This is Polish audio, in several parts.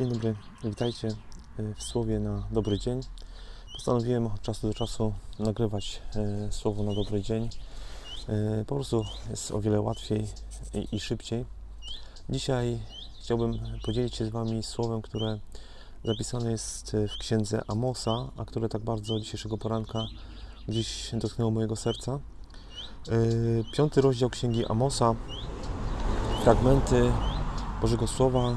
Dzień dobry, witajcie e, w słowie na dobry dzień. Postanowiłem od czasu do czasu nagrywać e, słowo na dobry dzień. E, Po prostu jest o wiele łatwiej i, szybciej. Dzisiaj chciałbym podzielić się z Wami słowem, które zapisane jest w księdze Amosa, a które tak bardzo dzisiejszego poranka gdzieś dotknęło mojego serca. Piąty rozdział księgi Amosa, fragmenty Bożego Słowa,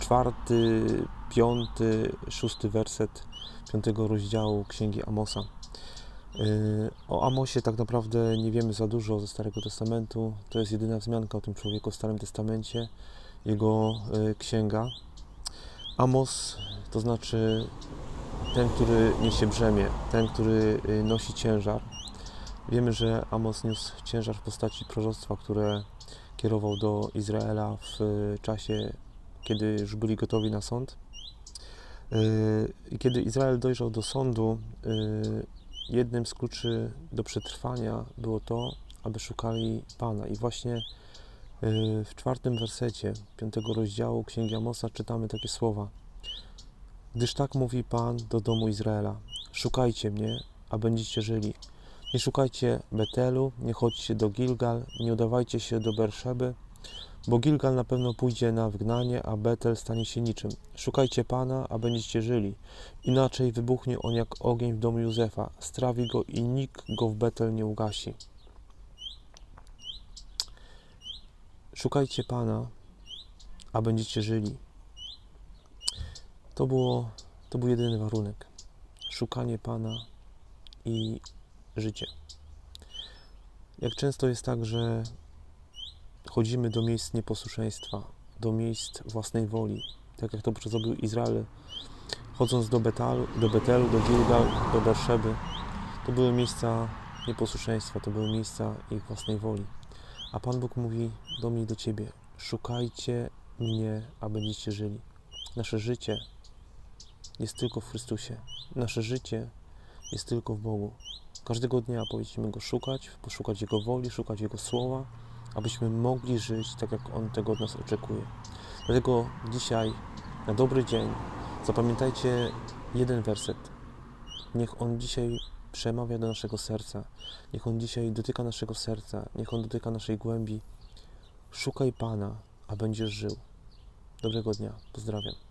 czwarty, piąty, szósty werset piątego rozdziału Księgi Amosa. Yy, o Amosie tak naprawdę nie wiemy za dużo ze Starego Testamentu. To jest jedyna wzmianka o tym człowieku w Starym Testamencie, jego yy, księga. Amos to znaczy ten, który niesie brzemię, ten, który yy, nosi ciężar. Wiemy, że Amos niósł ciężar w postaci proroctwa, które kierował do Izraela w czasie, kiedy już byli gotowi na sąd. Y, I kiedy Izrael dojrzał do sądu, y, jednym z kluczy do przetrwania było to, aby szukali Pana. I właśnie w czwartym wersecie piątego rozdziału Księgi Amosa czytamy takie słowa. Gdyż tak mówi Pan do domu Izraela: Szukajcie mnie, a będziecie żyli. Nie szukajcie Betelu, nie chodźcie do Gilgal, nie udawajcie się do Berszeby, bo Gilgal na pewno pójdzie na wygnanie, a Betel stanie się niczym. Szukajcie Pana, a będziecie żyli. Inaczej wybuchnie on jak ogień w domu Józefa, strawi go i nikt go w Betel nie ugasi. Szukajcie Pana, a będziecie żyli. To, było, to był jedyny warunek. Szukanie Pana i życie. Jak często jest tak, że chodzimy do miejsc nieposłuszeństwa, do miejsc własnej woli, tak jak to zrobił Izrael, chodząc do Betalu, do, Betelu, do Gilgal, do Berszeby, to były miejsca nieposłuszeństwa, to były miejsca ich własnej woli. A Pan Bóg mówi do mnie i do Ciebie, szukajcie mnie, a będziecie żyli. Nasze życie jest tylko w Chrystusie. Nasze życie jest tylko w Bogu. Każdego dnia powinniśmy Go szukać, poszukać Jego woli, szukać Jego słowa, abyśmy mogli żyć tak, jak On tego od nas oczekuje. Dlatego dzisiaj, na dobry dzień, zapamiętajcie jeden werset. Niech On dzisiaj przemawia do naszego serca. Niech On dzisiaj dotyka naszego serca. Niech On dotyka naszej głębi. Szukaj Pana, a będziesz żył. Dobrego dnia. Pozdrawiam.